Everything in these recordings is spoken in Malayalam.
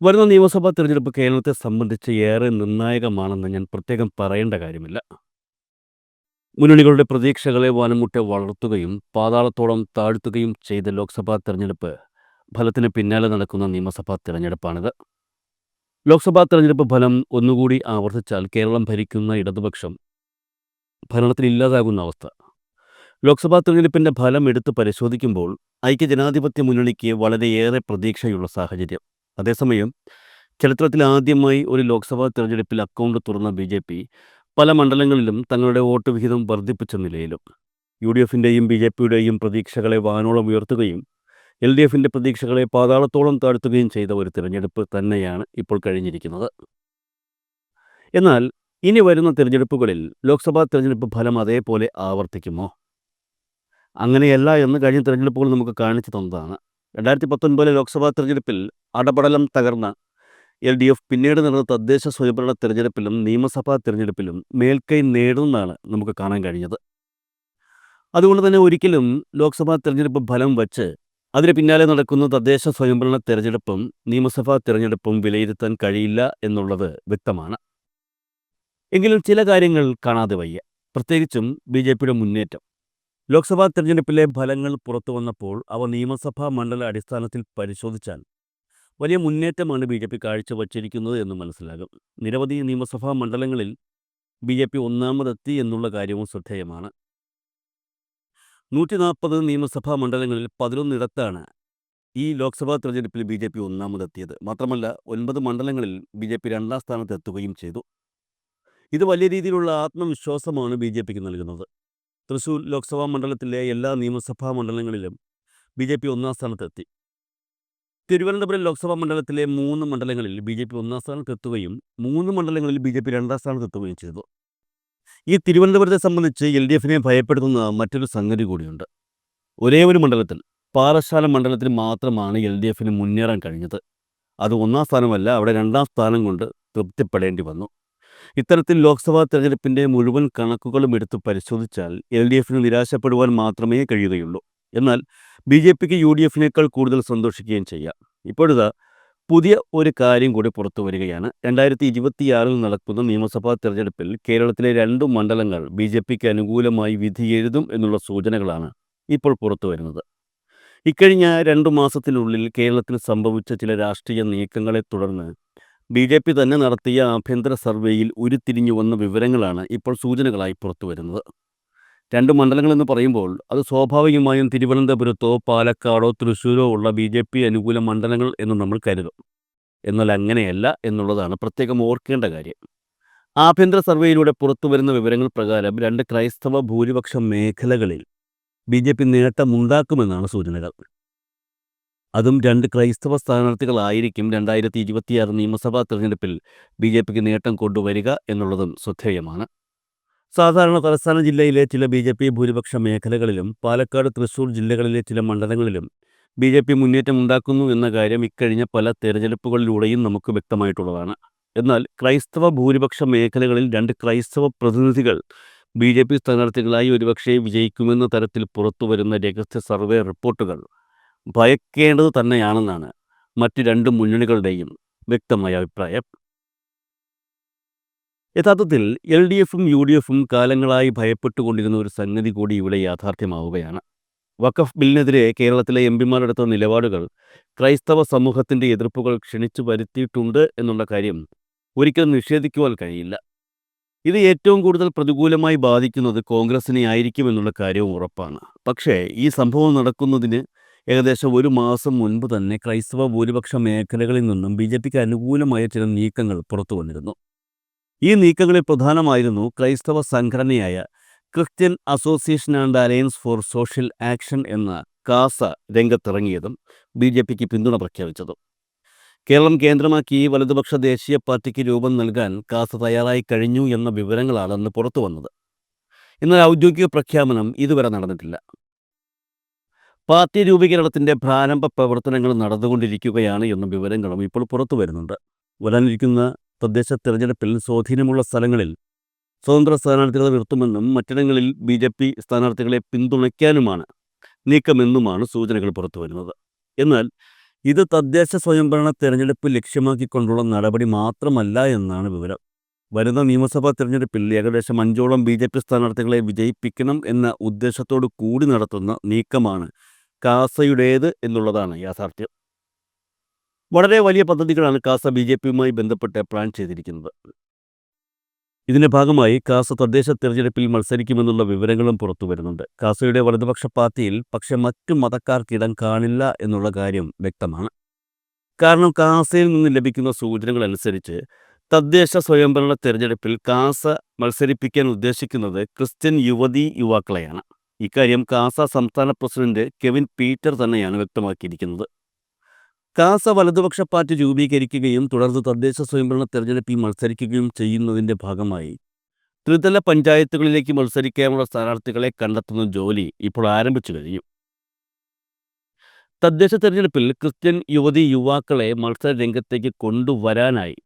വരുന്ന നിയമസഭാ തിരഞ്ഞെടുപ്പ് കേരളത്തെ സംബന്ധിച്ച് ഏറെ നിർണായകമാണെന്ന് ഞാൻ പ്രത്യേകം പറയേണ്ട കാര്യമില്ല. മുന്നണികളുടെ പ്രതീക്ഷകളെ വാനമുട്ടെ വളർത്തുകയും പാതാളത്തോളം താഴ്ത്തുകയും ചെയ്ത ലോക്സഭാ തെരഞ്ഞെടുപ്പ് ഫലത്തിന് പിന്നാലെ നടക്കുന്ന നിയമസഭാ തെരഞ്ഞെടുപ്പാണിത്. ലോക്സഭാ തെരഞ്ഞെടുപ്പ് ഫലം ഒന്നുകൂടി ആവർത്തിച്ചാൽ കേരളം ഭരിക്കുന്ന ഇടതുപക്ഷം ഭരണത്തിൽ ഇല്ലാതാകുന്ന അവസ്ഥ. ലോക്സഭാ തെരഞ്ഞെടുപ്പിന്റെ ഫലം എടുത്ത് പരിശോധിക്കുമ്പോൾ ഐക്യജനാധിപത്യ മുന്നണിക്ക് വളരെയേറെ പ്രതീക്ഷയുള്ള സാഹചര്യം. അതേസമയം ചരിത്രത്തിൽ ആദ്യമായി ഒരു ലോക്സഭാ തെരഞ്ഞെടുപ്പിൽ അക്കൗണ്ട് തുറന്ന ബി ജെ പി പല മണ്ഡലങ്ങളിലും തങ്ങളുടെ വോട്ട് വിഹിതം വർദ്ധിപ്പിച്ച നിലയിലും യു ഡി എഫിന്റെയും ബി ജെ പിയുടെയും പ്രതീക്ഷകളെ വാനോളം ഉയർത്തുകയും എൽ ഡി എഫിന്റെ പ്രതീക്ഷകളെ പാതാളത്തോളം താഴ്ത്തുകയും ചെയ്ത ഒരു തിരഞ്ഞെടുപ്പ് തന്നെയാണ് ഇപ്പോൾ കഴിഞ്ഞിരിക്കുന്നത്. എന്നാൽ ഇനി വരുന്ന തിരഞ്ഞെടുപ്പുകളിൽ ലോക്സഭാ തിരഞ്ഞെടുപ്പ് ഫലം അതേപോലെ ആവർത്തിക്കുമോ? അങ്ങനെയല്ല എന്ന് കഴിഞ്ഞ തിരഞ്ഞെടുപ്പുകൾ നമുക്ക് കാണിച്ചു തന്നതാണ്. രണ്ടായിരത്തി പത്തൊൻപതിലെ ലോക്സഭാ തെരഞ്ഞെടുപ്പിൽ അടപടലം തകർന്ന എൽ ഡി എഫ് പിന്നീട് നടന്ന തദ്ദേശ സ്വയംഭരണ തെരഞ്ഞെടുപ്പിലും നിയമസഭാ തെരഞ്ഞെടുപ്പിലും മേൽക്കൈ നേടുന്നതാണ് നമുക്ക് കാണാൻ കഴിഞ്ഞത്. അതുകൊണ്ട് തന്നെ ഒരിക്കലും ലോക്സഭാ തെരഞ്ഞെടുപ്പ് ഫലം വച്ച് അതിന് പിന്നാലെ നടക്കുന്ന തദ്ദേശ സ്വയംഭരണ തെരഞ്ഞെടുപ്പും നിയമസഭാ തെരഞ്ഞെടുപ്പും വിലയിരുത്താൻ കഴിയില്ല എന്നുള്ളത് വ്യക്തമാണ്. എങ്കിലും ചില കാര്യങ്ങൾ കാണാതെ വയ്യ. പ്രത്യേകിച്ചും ബി ജെ പിയുടെ മുന്നേറ്റം. ലോക്സഭാ തെരഞ്ഞെടുപ്പിലെ ഫലങ്ങൾ പുറത്തു വന്നപ്പോൾ അവ നിയമസഭാ മണ്ഡല അടിസ്ഥാനത്തിൽ പരിശോധിച്ചാൽ വലിയ മുന്നേറ്റമാണ് ബി ജെ പി കാഴ്ചവച്ചിരിക്കുന്നത് എന്ന് മനസ്സിലാകും. നിരവധി നിയമസഭാ മണ്ഡലങ്ങളിൽ ബി ജെ പി ഒന്നാമതെത്തി എന്നുള്ള കാര്യവും ശ്രദ്ധേയമാണ്. നൂറ്റി നാൽപ്പത് നിയമസഭാ മണ്ഡലങ്ങളിൽ പതിനൊന്നിടത്താണ് ഈ ലോക്സഭാ തെരഞ്ഞെടുപ്പിൽ ബി ജെ പി ഒന്നാമതെത്തിയത്. മാത്രമല്ല ഒൻപത് മണ്ഡലങ്ങളിൽ ബി ജെ പി രണ്ടാം സ്ഥാനത്തെത്തുകയും ചെയ്തു. ഇത് വലിയ രീതിയിലുള്ള ആത്മവിശ്വാസമാണ് ബി ജെ പിക്ക് നൽകുന്നത്. തൃശൂർ ലോക്സഭാ മണ്ഡലത്തിലെ എല്ലാ നിയമസഭാ മണ്ഡലങ്ങളിലും ബി ജെ പി ഒന്നാം സ്ഥാനത്തെത്തി. തിരുവനന്തപുരം ലോക്സഭാ മണ്ഡലത്തിലെ മൂന്ന് മണ്ഡലങ്ങളിൽ ബി ജെ പി ഒന്നാം സ്ഥാനത്തെത്തുകയും മൂന്ന് മണ്ഡലങ്ങളിൽ ബി ജെ പി രണ്ടാം സ്ഥാനത്തെത്തുകയും ചെയ്തു. ഈ തിരുവനന്തപുരത്തെ സംബന്ധിച്ച് എൽ ഡി എഫിനെ ഭയപ്പെടുത്തുന്ന മറ്റൊരു സംഗതി കൂടിയുണ്ട്. ഒരേ ഒരു മണ്ഡലത്തിൽ പാറശാല മണ്ഡലത്തിൽ മാത്രമാണ് എൽ ഡി എഫിന് മുന്നേറാൻ കഴിഞ്ഞത്. അത് ഒന്നാം സ്ഥാനമല്ല അവിടെ രണ്ടാം സ്ഥാനം കൊണ്ട് തൃപ്തിപ്പെടേണ്ടി വന്നു. ഇത്തരത്തിൽ ലോക്സഭാ തെരഞ്ഞെടുപ്പിന്റെ മുഴുവൻ കണക്കുകളും എടുത്ത് പരിശോധിച്ചാൽ എൽ ഡി എഫിന് നിരാശപ്പെടുവാൻ മാത്രമേ കഴിയുകയുള്ളൂ. എന്നാൽ ബി ജെ പിക്ക് യു ഡി എഫിനേക്കാൾ കൂടുതൽ സന്തോഷിക്കുകയും ചെയ്യാം. ഇപ്പോഴിതാ പുതിയ ഒരു കാര്യം കൂടി പുറത്തു വരികയാണ്. രണ്ടായിരത്തി ഇരുപത്തിയാറിൽ നടക്കുന്ന നിയമസഭാ തെരഞ്ഞെടുപ്പിൽ കേരളത്തിലെ രണ്ട് മണ്ഡലങ്ങൾ ബി ജെ പിക്ക് അനുകൂലമായി വിധി എഴുതും എന്നുള്ള സൂചനകളാണ് ഇപ്പോൾ പുറത്തു വരുന്നത്. ഇക്കഴിഞ്ഞ രണ്ടു മാസത്തിനുള്ളിൽ കേരളത്തിൽ സംഭവിച്ച ചില രാഷ്ട്രീയ നീക്കങ്ങളെ തുടർന്ന് ബി ജെ പി തന്നെ നടത്തിയ ആഭ്യന്തര സർവേയിൽ ഉരുത്തിരിഞ്ഞു വന്ന വിവരങ്ങളാണ് ഇപ്പോൾ സൂചനകളായി പുറത്തു വരുന്നത്. രണ്ട് മണ്ഡലങ്ങളെന്ന് പറയുമ്പോൾ അത് സ്വാഭാവികമായും തിരുവനന്തപുരത്തോ പാലക്കാടോ തൃശ്ശൂരോ ഉള്ള ബി ജെ പി അനുകൂല മണ്ഡലങ്ങൾ എന്ന് നമ്മൾ കരുതും. എന്നാൽ അങ്ങനെയല്ല എന്നുള്ളതാണ് പ്രത്യേകം ഓർക്കേണ്ട കാര്യം. ആഭ്യന്തര സർവേയിലൂടെ പുറത്തു വരുന്ന വിവരങ്ങൾ പ്രകാരം രണ്ട് ക്രൈസ്തവ ഭൂരിപക്ഷ മേഖലകളിൽ ബി ജെ പി നേട്ടമുണ്ടാക്കുമെന്നാണ് സൂചനകൾ. അതും രണ്ട് ക്രൈസ്തവ സ്ഥാനാർത്ഥികളായിരിക്കും രണ്ടായിരത്തി ഇരുപത്തിയാറ് നിയമസഭാ തെരഞ്ഞെടുപ്പിൽ ബി ജെ പിക്ക് നേട്ടം കൊണ്ടുവരിക എന്നുള്ളതും ശ്രദ്ധേയമാണ്. സാധാരണ തലസ്ഥാന ജില്ലയിലെ ചില ബി ജെ പി ഭൂരിപക്ഷ മേഖലകളിലും പാലക്കാട് തൃശൂർ ജില്ലകളിലെ ചില മണ്ഡലങ്ങളിലും ബി ജെ പി മുന്നേറ്റം ഉണ്ടാക്കുന്നു എന്ന കാര്യം ഇക്കഴിഞ്ഞ പല തെരഞ്ഞെടുപ്പുകളിലൂടെയും നമുക്ക് വ്യക്തമായിട്ടുള്ളതാണ്. എന്നാൽ ക്രൈസ്തവ ഭൂരിപക്ഷ മേഖലകളിൽ രണ്ട് ക്രൈസ്തവ പ്രതിനിധികൾ ബി ജെ പി സ്ഥാനാർത്ഥികളായി ഒരുപക്ഷെ വിജയിക്കുമെന്ന തരത്തിൽ പുറത്തുവരുന്ന രഹസ്യ സർവേ റിപ്പോർട്ടുകൾ ഭയക്കേണ്ടത് തന്നെയാണെന്നാണ് മറ്റ് രണ്ട് മുന്നണികളുടെയും വ്യക്തമായ അഭിപ്രായം. യഥാർത്ഥത്തിൽ എൽ ഡി എഫും യു ഡി എഫും കാലങ്ങളായി ഭയപ്പെട്ടുകൊണ്ടിരുന്ന ഒരു സംഗതി കൂടി ഇവിടെ യാഥാർത്ഥ്യമാവുകയാണ്. വഖഫ് ബില്ലിനെതിരെ കേരളത്തിലെ എം പിമാരെടുത്ത നിലപാടുകൾ ക്രൈസ്തവ സമൂഹത്തിന്റെ എതിർപ്പുകൾ ക്ഷണിച്ചു വരുത്തിയിട്ടുണ്ട് എന്നുള്ള കാര്യം ഒരിക്കലും നിഷേധിക്കുവാൻ കഴിയില്ല. ഇത് ഏറ്റവും കൂടുതൽ പ്രതികൂലമായി ബാധിക്കുന്നത് കോൺഗ്രസിനെ ആയിരിക്കും എന്നുള്ള കാര്യവും ഉറപ്പാണ്. പക്ഷേ ഈ സംഭവം നടക്കുന്നതിന് ഏകദേശം ഒരു മാസം മുൻപ് തന്നെ ക്രൈസ്തവ ഭൂരിപക്ഷ മേഖലകളിൽ നിന്നും ബി ജെ പിക്ക് അനുകൂലമായ ചില നീക്കങ്ങൾ പുറത്തു വന്നിരുന്നു. ഈ നീക്കങ്ങളിൽ പ്രധാനമായിരുന്നു ക്രൈസ്തവ സംഘടനയായ Christian association and alliance for social action എന്ന കാസ രംഗത്തിറങ്ങിയതും ബി ജെ പിക്ക് പിന്തുണ പ്രഖ്യാപിച്ചതും. കേരളം കേന്ദ്രമാക്കി വലതുപക്ഷ ദേശീയ പാർട്ടിക്ക് രൂപം നൽകാൻ കാസ തയ്യാറായി കഴിഞ്ഞു എന്ന വിവരങ്ങളാണ് അന്ന് പുറത്തു വന്നത്. എന്നാൽ ഔദ്യോഗിക പ്രഖ്യാപനം ഇതുവരെ നടന്നിട്ടില്ല. പാർട്ടി രൂപീകരണത്തിന്റെ പ്രാരംഭ പ്രവർത്തനങ്ങൾ നടന്നുകൊണ്ടിരിക്കുകയാണ് എന്ന വിവരങ്ങളും ഇപ്പോൾ പുറത്തു വരുന്നുണ്ട്. വരാനിരിക്കുന്ന തദ്ദേശ തെരഞ്ഞെടുപ്പിൽ സ്വാധീനമുള്ള സ്ഥലങ്ങളിൽ സ്വതന്ത്ര സ്ഥാനാർത്ഥികളെ നിർത്തുമെന്നും മറ്റിടങ്ങളിൽ ബി ജെ പി സ്ഥാനാർത്ഥികളെ പിന്തുണയ്ക്കാനുമാണ് നീക്കമെന്നുമാണ് സൂചനകൾ പുറത്തു വരുന്നത്. എന്നാൽ ഇത് തദ്ദേശ സ്വയംഭരണ തെരഞ്ഞെടുപ്പ് ലക്ഷ്യമാക്കിക്കൊണ്ടുള്ള നടപടി മാത്രമല്ല എന്നാണ് വിവരം. വരുന്ന നിയമസഭാ തെരഞ്ഞെടുപ്പിൽ ഏകദേശം അഞ്ചോളം ബി ജെ പി സ്ഥാനാർത്ഥികളെ വിജയിപ്പിക്കണം എന്ന ഉദ്ദേശത്തോടു കൂടി നടത്തുന്ന നീക്കമാണ് കാസയുടേത് എന്നുള്ളതാണ് യാഥാർത്ഥ്യം. വളരെ വലിയ പദ്ധതികളാണ് കാസ ബി ജെ പിയുമായി ബന്ധപ്പെട്ട് പ്ലാൻ ചെയ്തിരിക്കുന്നത്. ഇതിന്റെ ഭാഗമായി കാസ തദ്ദേശ തിരഞ്ഞെടുപ്പിൽ മത്സരിക്കുമെന്നുള്ള വിവരങ്ങളും പുറത്തു വരുന്നുണ്ട്. കാസയുടെ വലതുപക്ഷ പാർട്ടിയിൽ പക്ഷെ മറ്റു മതക്കാർക്ക് ഇടം കാണില്ല എന്നുള്ള കാര്യം വ്യക്തമാണ്. കാരണം കാസയിൽ നിന്ന് ലഭിക്കുന്ന സൂചനകൾ അനുസരിച്ച് തദ്ദേശ സ്വയംഭരണ തിരഞ്ഞെടുപ്പിൽ കാസ മത്സരിപ്പിക്കാൻ ഉദ്ദേശിക്കുന്നത് ക്രിസ്ത്യൻ യുവതീ യുവാക്കളെയാണ്. ഇക്കാര്യം കാസ സംസ്ഥാന പ്രസിഡന്റ് കെവിൻ പീറ്റർ തന്നെയാണ് വ്യക്തമാക്കിയിരിക്കുന്നത്. കാസ വലതുപക്ഷ പാർട്ടി രൂപീകരിക്കുകയും തുടർന്ന് തദ്ദേശ സ്വയംഭരണ തെരഞ്ഞെടുപ്പിൽ മത്സരിക്കുകയും ചെയ്യുന്നതിന്റെ ഭാഗമായി ത്രിതല പഞ്ചായത്തുകളിലേക്ക് മത്സരിക്കാനുള്ള സ്ഥാനാർത്ഥികളെ കണ്ടെത്തുന്ന ജോലി ഇപ്പോൾ ആരംഭിച്ചു കഴിഞ്ഞു. തദ്ദേശ തെരഞ്ഞെടുപ്പിൽ ക്രിസ്ത്യൻ യുവതി യുവാക്കളെ മത്സര രംഗത്തേക്ക് കൊണ്ടുവരാനായി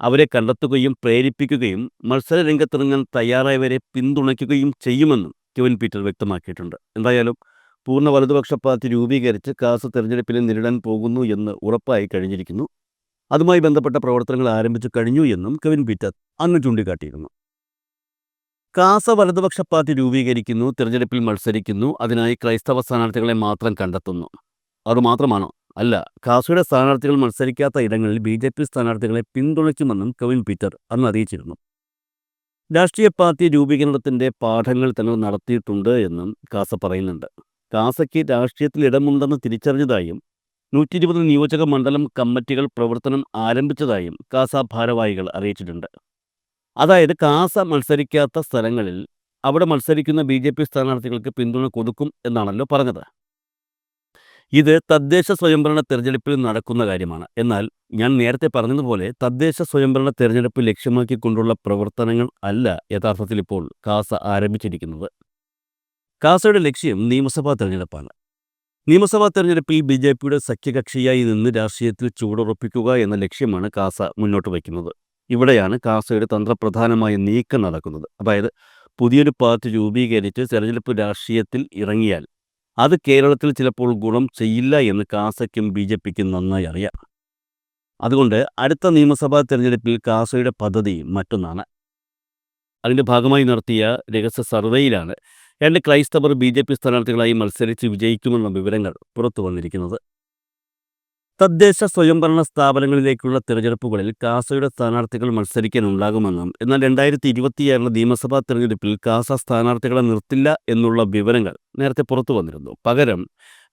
അവരെ കണ്ടെത്തുകയും പ്രേരിപ്പിക്കുകയും മത്സര രംഗത്തിറങ്ങാൻ തയ്യാറായവരെ പിന്തുണയ്ക്കുകയും ചെയ്യുമെന്നും കെവിൻ പീറ്റർ വ്യക്തമാക്കിയിട്ടുണ്ട്. എന്തായാലും പൂർണ വലതുപക്ഷ പാർട്ടി രൂപീകരിച്ച് കാസ തെരഞ്ഞെടുപ്പിൽ നേരിടാൻ പോകുന്നു എന്ന് ഉറപ്പായി കഴിഞ്ഞിരിക്കുന്നു. അതുമായി ബന്ധപ്പെട്ട പ്രവർത്തനങ്ങൾ ആരംഭിച്ചു കഴിഞ്ഞു എന്നും കെവിൻ പീറ്റർ അന്ന് ചൂണ്ടിക്കാട്ടിയിരുന്നു. കാസ വലതുപക്ഷ പാർട്ടി രൂപീകരിക്കുന്നു തിരഞ്ഞെടുപ്പിൽ മത്സരിക്കുന്നു അതിനായി ക്രൈസ്തവ സ്ഥാനാർത്ഥികളെ മാത്രം കണ്ടെത്തുന്നു. അതുമാത്രമാണോ? അല്ല കാസയുടെ സ്ഥാനാർത്ഥികൾ മത്സരിക്കാത്ത ഇടങ്ങളിൽ ബി ജെ പി സ്ഥാനാർത്ഥികളെ പിന്തുണയ്ക്കുമെന്നും കെവിൻ പീറ്റർ അന്ന് അറിയിച്ചിരുന്നു. രാഷ്ട്രീയ പാർട്ടി രൂപീകരണത്തിന്റെ പാഠങ്ങൾ തങ്ങൾ നടത്തിയിട്ടുണ്ട് എന്നും കാസ പറയുന്നുണ്ട്. കാസയ്ക്ക് രാഷ്ട്രീയത്തിൽ ഇടമുണ്ടെന്ന് തിരിച്ചറിഞ്ഞതായും നൂറ്റി ഇരുപത് നിയോജക മണ്ഡലം കമ്മിറ്റികൾ പ്രവർത്തനം ആരംഭിച്ചതായും കാസ ഭാരവാഹികൾ അറിയിച്ചിട്ടുണ്ട്. അതായത് കാസ മത്സരിക്കാത്ത സ്ഥലങ്ങളിൽ അവിടെ മത്സരിക്കുന്ന ബി ജെ പി സ്ഥാനാർത്ഥികൾക്ക് പിന്തുണ കൊടുക്കും എന്നാണല്ലോ പറഞ്ഞത്. ഇത് തദ്ദേശ സ്വയംഭരണ തെരഞ്ഞെടുപ്പിൽ നടക്കുന്ന കാര്യമാണ്. എന്നാൽ ഞാൻ നേരത്തെ പറഞ്ഞതുപോലെ തദ്ദേശ സ്വയംഭരണ തെരഞ്ഞെടുപ്പ് ലക്ഷ്യമാക്കിക്കൊണ്ടുള്ള പ്രവർത്തനങ്ങൾ അല്ല യഥാർത്ഥത്തിൽ ഇപ്പോൾ കാസ ആരംഭിച്ചിരിക്കുന്നത്. കാസയുടെ ലക്ഷ്യം നിയമസഭാ തെരഞ്ഞെടുപ്പാണ്. നിയമസഭാ തെരഞ്ഞെടുപ്പിൽ ബി ജെ പിയുടെ സഖ്യകക്ഷിയായി നിന്ന് രാഷ്ട്രീയത്തിൽ ചൂടുറപ്പിക്കുക എന്ന ലക്ഷ്യമാണ് കാസ മുന്നോട്ട് വയ്ക്കുന്നത്. ഇവിടെയാണ് കാസയുടെ തന്ത്രപ്രധാനമായ നീക്കം നടക്കുന്നത്. അതായത് പുതിയൊരു പാർട്ടി രൂപീകരിച്ച് തെരഞ്ഞെടുപ്പ് രാഷ്ട്രീയത്തിൽ ഇറങ്ങിയാൽ അത് കേരളത്തിൽ ചിലപ്പോൾ ഗുണം ചെയ്യില്ല എന്ന് കാസയ്ക്കും ബി ജെ പിക്കും നന്നായി അറിയാം. അതുകൊണ്ട് അടുത്ത നിയമസഭാ തെരഞ്ഞെടുപ്പിൽ കാസയുടെ പദ്ധതി മറ്റൊന്നാണ്. അതിന്റെ ഭാഗമായി നടത്തിയ രഹസ്യ സർവേയിലാണ് രണ്ട് ക്രൈസ്തവർ ബി ജെ പി സ്ഥാനാർത്ഥികളായി മത്സരിച്ച് വിജയിക്കുമെന്ന വിവരങ്ങൾ പുറത്തു വന്നിരിക്കുന്നത്. തദ്ദേശ സ്വയംഭരണ സ്ഥാപനങ്ങളിലേക്കുള്ള തിരഞ്ഞെടുപ്പുകളിൽ കാസയുടെ സ്ഥാനാർത്ഥികൾ മത്സരിക്കാനുണ്ടാകുമെന്നും എന്നാൽ രണ്ടായിരത്തി ഇരുപത്തിയാറിലെ നിയമസഭാ തെരഞ്ഞെടുപ്പിൽ കാസ സ്ഥാനാർത്ഥികളെ നിർത്തില്ല എന്നുള്ള വിവരങ്ങൾ നേരത്തെ പുറത്തു വന്നിരുന്നു. പകരം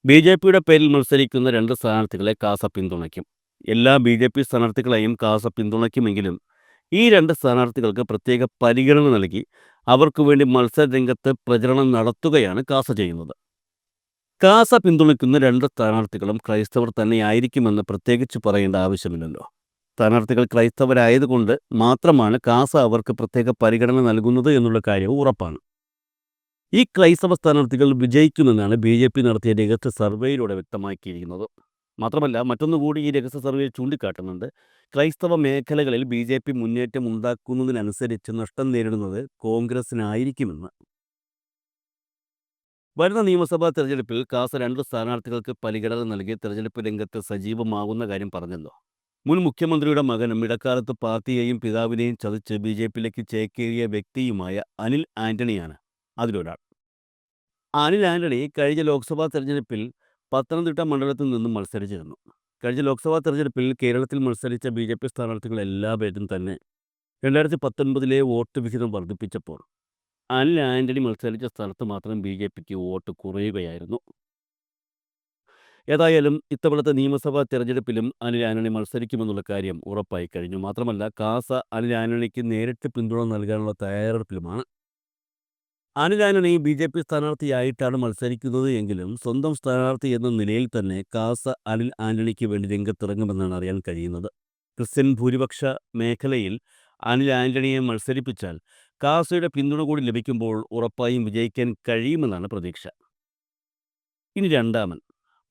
ബി ജെ പിയുടെ പേരിൽ മത്സരിക്കുന്ന രണ്ട് സ്ഥാനാർത്ഥികളെ കാസ പിന്തുണയ്ക്കും. എല്ലാ ബി ജെ പി സ്ഥാനാർത്ഥികളെയും കാസ പിന്തുണയ്ക്കുമെങ്കിലും ഈ രണ്ട് സ്ഥാനാർത്ഥികൾക്ക് പ്രത്യേക പരിഗണന നൽകി അവർക്കു വേണ്ടി മത്സര രംഗത്ത് പ്രചരണം നടത്തുകയാണ് കാസ ചെയ്യുന്നത്. കാസ പിന്തുണയ്ക്കുന്ന രണ്ട് സ്ഥാനാർത്ഥികളും ക്രൈസ്തവർ തന്നെയായിരിക്കുമെന്ന് പ്രത്യേകിച്ച് പറയേണ്ട ആവശ്യമില്ലല്ലോ. സ്ഥാനാർത്ഥികൾ ക്രൈസ്തവരായതുകൊണ്ട് മാത്രമാണ് കാസ അവർക്ക് പ്രത്യേക പരിഗണന നൽകുന്നത് എന്നുള്ള കാര്യം ഉറപ്പാണ്. ഈ ക്രൈസ്തവ സ്ഥാനാർത്ഥികൾ വിജയിക്കുമെന്നാണ് ബി ജെ പി നടത്തിയ രഹസ്യ സർവേയിലൂടെ വ്യക്തമാക്കിയിരിക്കുന്നത്. മാത്രമല്ല മറ്റൊന്നുകൂടി ഈ രഹസ്യ സർവേ ചൂണ്ടിക്കാട്ടുന്നുണ്ട്. ക്രൈസ്തവ മേഖലകളിൽ ബി ജെ പി മുന്നേറ്റം ഉണ്ടാക്കുന്നതിനനുസരിച്ച് നഷ്ടം നേരിടുന്നത് കോൺഗ്രസിനായിരിക്കുമെന്ന് വരുന്ന നിയമസഭാ തെരഞ്ഞെടുപ്പിൽ കാസ രണ്ട് സ്ഥാനാർത്ഥികൾക്ക് പരിഗണന നൽകി തെരഞ്ഞെടുപ്പ് രംഗത്ത് സജീവമാകുന്ന കാര്യം പറഞ്ഞല്ലോ. മുൻ മുഖ്യമന്ത്രിയുടെ മകനും ഇടക്കാലത്ത് പാർട്ടിയെയും പിതാവിനെയും ചതിച്ച് ബി ജെ പിയിലേക്ക് ചേക്കേറിയ വ്യക്തിയുമായ അനിൽ ആന്റണിയാണ് അതിലൊരാൾ. അനിൽ ആന്റണി കഴിഞ്ഞ ലോക്സഭാ തെരഞ്ഞെടുപ്പിൽ പത്തനംതിട്ട മണ്ഡലത്തിൽ നിന്നും മത്സരിച്ചിരുന്നു. കഴിഞ്ഞ ലോക്സഭാ തെരഞ്ഞെടുപ്പിൽ കേരളത്തിൽ മത്സരിച്ച ബി ജെ പി സ്ഥാനാർത്ഥികൾ എല്ലാവരും തന്നെ രണ്ടായിരത്തി പത്തൊൻപതിലെ വോട്ട് വിഹിതം വർദ്ധിപ്പിച്ചപ്പോൾ അനിൽ ആന്റണി മത്സരിച്ച സ്ഥലത്ത് മാത്രം ബി ജെ പിക്ക് വോട്ട് കുറയുകയായിരുന്നു. ഏതായാലും ഇത്തവണത്തെ നിയമസഭാ തെരഞ്ഞെടുപ്പിലും അനിൽ ആന്റണി മത്സരിക്കുമെന്നുള്ള കാര്യം ഉറപ്പായി കഴിഞ്ഞു. മാത്രമല്ല കാസ അനിൽ ആന്റണിക്ക് നേരിട്ട് പിന്തുണ നൽകാനുള്ള തയ്യാറെടുപ്പിലുമാണ്. Anil Antony B J P സ്ഥാനാർത്ഥിയായിട്ടാണ് മത്സരിക്കുന്നത് എങ്കിലും സ്വന്തം സ്ഥാനാർത്ഥി എന്ന നിലയിൽ തന്നെ കാസ അനിൽ ആന്റണിക്ക് വേണ്ടി രംഗത്തിറങ്ങുമെന്നാണ് അറിയാൻ കഴിയുന്നത്. ക്രിസ്ത്യൻ ഭൂരിപക്ഷ മേഖലയിൽ അനിൽ ആന്റണിയെ മത്സരിപ്പിച്ചാൽ കാസയുടെ പിന്തുണ കൂടി ലഭിക്കുമ്പോൾ ഉറപ്പായും വിജയിക്കാൻ കഴിയുമെന്നാണ് പ്രതീക്ഷ. ഇനി രണ്ടാമൻ.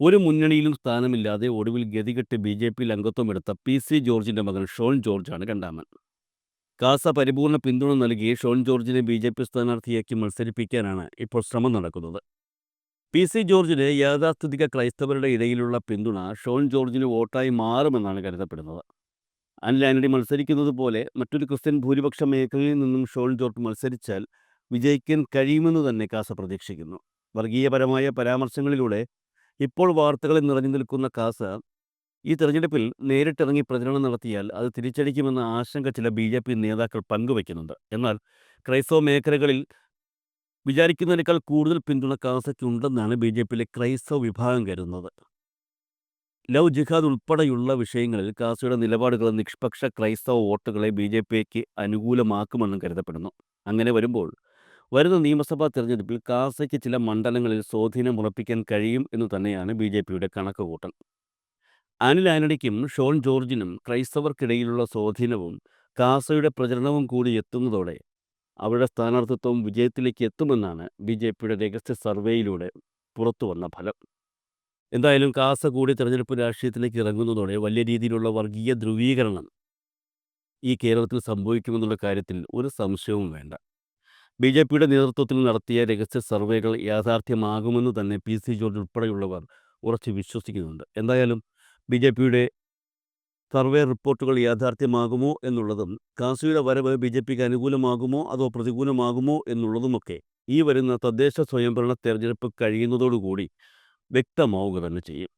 ഒരു മുന്നണിയിലും സ്ഥാനമില്ലാതെ ഒടുവിൽ ഗതികെട്ട് ബി ജെ പിയിൽ അംഗത്വമെടുത്ത പി സി ജോർജിന്റെ മകൻ ഷോൺ ജോർജാണ് രണ്ടാമൻ. കാസ പരിപൂർണ പിന്തുണ നൽകി ഷോൺ ജോർജിനെ ബി ജെ പി സ്ഥാനാർത്ഥിയാക്കി മത്സരിപ്പിക്കാനാണ് ഇപ്പോൾ ശ്രമം നടക്കുന്നത്. പി സി ജോർജിന് യാഥാസ്ഥിതിക ക്രൈസ്തവരുടെ ഇടയിലുള്ള പിന്തുണ ഷോൺ ജോർജിന് വോട്ടായി മാറുമെന്നാണ് കരുതപ്പെടുന്നത്. അനിൽ മത്സരിക്കുന്നത് പോലെ മറ്റൊരു ക്രിസ്ത്യൻ ഭൂരിപക്ഷ മേഖലയിൽ നിന്നും ഷോൺ ജോർജ് മത്സരിച്ചാൽ വിജയിക്കാൻ കഴിയുമെന്ന് തന്നെ കാസ പ്രതീക്ഷിക്കുന്നു. വർഗീയപരമായ പരാമർശങ്ങളിലൂടെ ഇപ്പോൾ വാർത്തകളിൽ നിറഞ്ഞു നിൽക്കുന്ന കാസ ഈ തെരഞ്ഞെടുപ്പിൽ നേരിട്ടിറങ്ങി പ്രചരണം നടത്തിയാൽ അത് തിരിച്ചടിക്കുമെന്ന ആശങ്ക ചില ബി ജെ പി നേതാക്കൾ പങ്കുവയ്ക്കുന്നുണ്ട്. എന്നാൽ ക്രൈസ്തവ മേഖലകളിൽ വിചാരിക്കുന്നതിനേക്കാൾ കൂടുതൽ പിന്തുണ കാസയ്ക്കുണ്ടെന്നാണ് ബി ജെ പിയിലെ ക്രൈസ്തവ വിഭാഗം കരുതുന്നത്. ലവ് ജിഹാദ് ഉൾപ്പെടെയുള്ള വിഷയങ്ങളിൽ കാസിയുടെ നിലപാടുകൾ നിഷ്പക്ഷ ക്രൈസ്തവ വോട്ടുകളെ ബി ജെ പിക്ക് അനുകൂലമാക്കുമെന്നും കരുതപ്പെടുന്നു. അങ്ങനെ വരുമ്പോൾ വരുന്ന നിയമസഭാ തെരഞ്ഞെടുപ്പിൽ കാസയ്ക്ക് ചില മണ്ഡലങ്ങളിൽ സ്വാധീനം ഉറപ്പിക്കാൻ കഴിയും എന്ന് തന്നെയാണ് ബി ജെ പിയുടെ കണക്കുകൂട്ടൽ. അനിൽ ആന്റണിക്കും ഷോൺ ജോർജിനും ക്രൈസ്തവർക്കിടയിലുള്ള സ്വാധീനവും കാസയുടെ പ്രചരണവും കൂടി എത്തുന്നതോടെ അവരുടെ സ്ഥാനാർത്ഥിത്വം വിജയത്തിലേക്ക് എത്തുമെന്നാണ് ബി ജെ പിയുടെ രഹസ്യ സർവേയിലൂടെ പുറത്തുവന്ന ഫലം. എന്തായാലും കാസ കൂടി തെരഞ്ഞെടുപ്പ് രാഷ്ട്രീയത്തിലേക്ക് ഇറങ്ങുന്നതോടെ വലിയ രീതിയിലുള്ള വർഗീയ ധ്രുവീകരണം ഈ കേരളത്തിൽ സംഭവിക്കുമെന്നുള്ള കാര്യത്തിൽ ഒരു സംശയവും വേണ്ട. ബി ജെ പിയുടെ നേതൃത്വത്തിൽ നടത്തിയ രഹസ്യ സർവേകൾ യാഥാർത്ഥ്യമാകുമെന്ന് തന്നെ പി സി ജോർജ് ഉൾപ്പെടെയുള്ളവർ ഉറച്ചു വിശ്വസിക്കുന്നുണ്ട്. എന്തായാലും ബി ജെ പിയുടെ സർവേ റിപ്പോർട്ടുകൾ യാഥാർത്ഥ്യമാകുമോ എന്നുള്ളതും കാസിയുടെ വരവ് ബി ജെ പിക്ക് അനുകൂലമാകുമോ അതോ പ്രതികൂലമാകുമോ എന്നുള്ളതുമൊക്കെ ഈ വരുന്ന തദ്ദേശ സ്വയംഭരണ തെരഞ്ഞെടുപ്പ് കഴിയുന്നതോടുകൂടി വ്യക്തമാവുക തന്നെ ചെയ്യും.